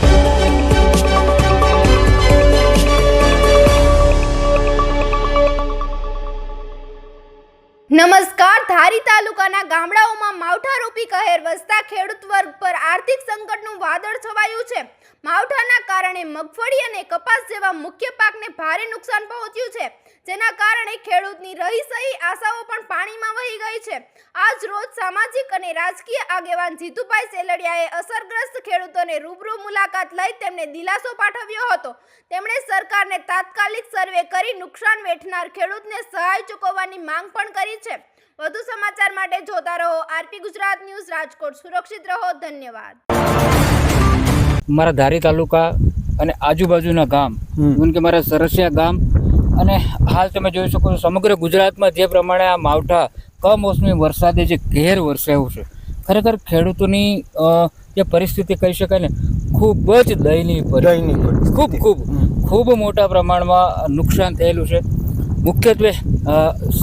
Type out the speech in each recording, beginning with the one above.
thank you નમસ્કાર, ધારી તાલુકાના ગામડાઓમાં માવઠારૂપી કહેર વસતા ખેડૂત વર્ગ પર આર્થિક સંકટનું વાદળ છવાયું છે. માવઠાના કારણે મગફળી અને કપાસ જેવા મુખ્ય પાકને ભારે નુકસાન પહોંચ્યું છે, જેના કારણે ખેડૂતની રહી સહી આશાઓ પણ પાણીમાં વહી ગઈ છે. આજ રોજ સામાજિક અને રાજકીય આગેવાન જીતુભાઈ સેલડિયાએ અસરગ્રસ્ત ખેડૂતોને રૂબરૂ મુલાકાત લઈ તેમને દિલાસો પાઠવ્યો હતો. તેમણે સરકારને તાત્કાલિક સર્વે કરી નુકસાન વેઠનાર ખેડૂતને સહાય ચૂકવવાની માંગ પણ કરી છે. વધુ સમાચાર માટે જોતા રહો આરપી ગુજરાત ન્યૂઝ રાજકોટ. સુરક્ષિત રહો. ધન્યવાદ. મારા ધારી તાલુકા અને આજુબાજુના ગામ હમ. કે મારા સરસિયા ગામ અને હાલ તમે જોઈ શકો છો સમગ્ર ગુજરાતમાં જે પ્રમાણે આ માવઠા કમોસમી વરસાદે જે ઘેર વરસાયું છે ખરેખર ખેડૂતોની જે પરિસ્થિતિ કહી શકાય ને ખૂબ જ દયનીય દયનીય ખૂબ ખૂબ ખૂબ મોટા પ્રમાણમાં નુકસાન થયેલું છે. મુખ્યત્વે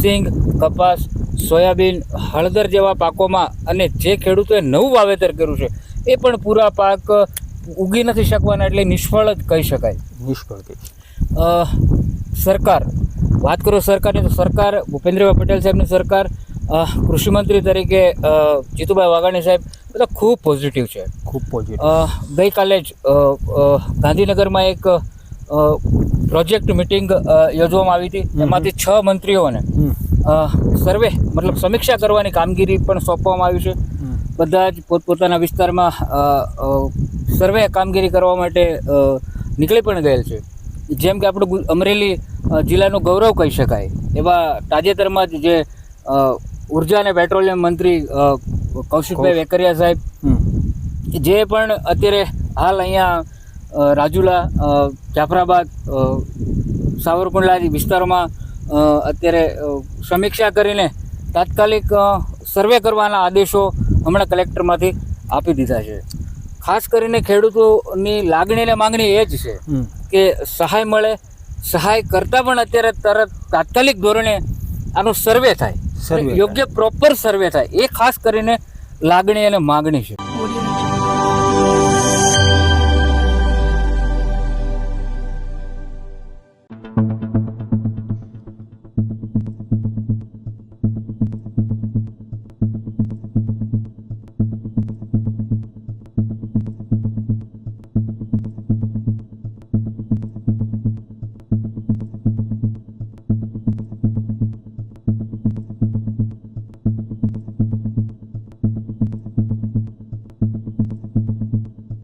સિંગ કપાસ સોયાબીન હળદર જેવા પાકોમાં અને જે ખેડૂતોએ નવું વાવેતર કર્યું છે એ પણ પૂરા પાક ઉગી નથી શકવાના એટલે નિષ્ફળ જ કહી શકાય. નિષ્ફળ સરકાર વાત કરો સરકારની તો સરકાર ભૂપેન્દ્રભાઈ પટેલ સાહેબની સરકાર કૃષિમંત્રી તરીકે જીતુભાઈ વાઘાણી સાહેબ બધા ખૂબ પોઝિટિવ છે. ખૂબ પોઝિટિવ ગઈકાલે જ ગાંધીનગરમાં એક પ્રોજેક્ટ મિટિંગ યોજવામાં આવી હતી. એમાંથી છ મંત્રીઓને સર્વે મતલબ સમીક્ષા કરવાની કામગીરી પણ સોંપવામાં આવી છે. બધા જ પોતપોતાના વિસ્તારમાં સર્વે કામગીરી કરવા માટે નીકળી પણ ગયેલ છે. જેમ કે આપણું અમરેલી જિલ્લાનું ગૌરવ કહી શકાય. એવા તાજેતરમાં જ જે ઊર્જા અને પેટ્રોલિયમ મંત્રી કૌશિકભાઈ વેકરિયા સાહેબ જે પણ અત્યારે હાલ અહીંયા રાજુલા જાફરાબાદ સાવરકુંડલા વિસ્તારોમાં અત્યારે સમીક્ષા કરીને તાત્કાલિક સર્વે કરવાના આદેશો હમણાં કલેક્ટરમાંથી આપી દીધા છે. ખાસ કરીને ખેડૂતોની લાગણી અને માંગણી એ જ છે કે સહાય મળે. સહાય કરતાં પણ અત્યારે તરત તાત્કાલિક ધોરણે આનો સર્વે થાય. સર્વે યોગ્ય પ્રોપર સર્વે થાય. એ ખાસ કરીને લાગણી અને માગણી છે.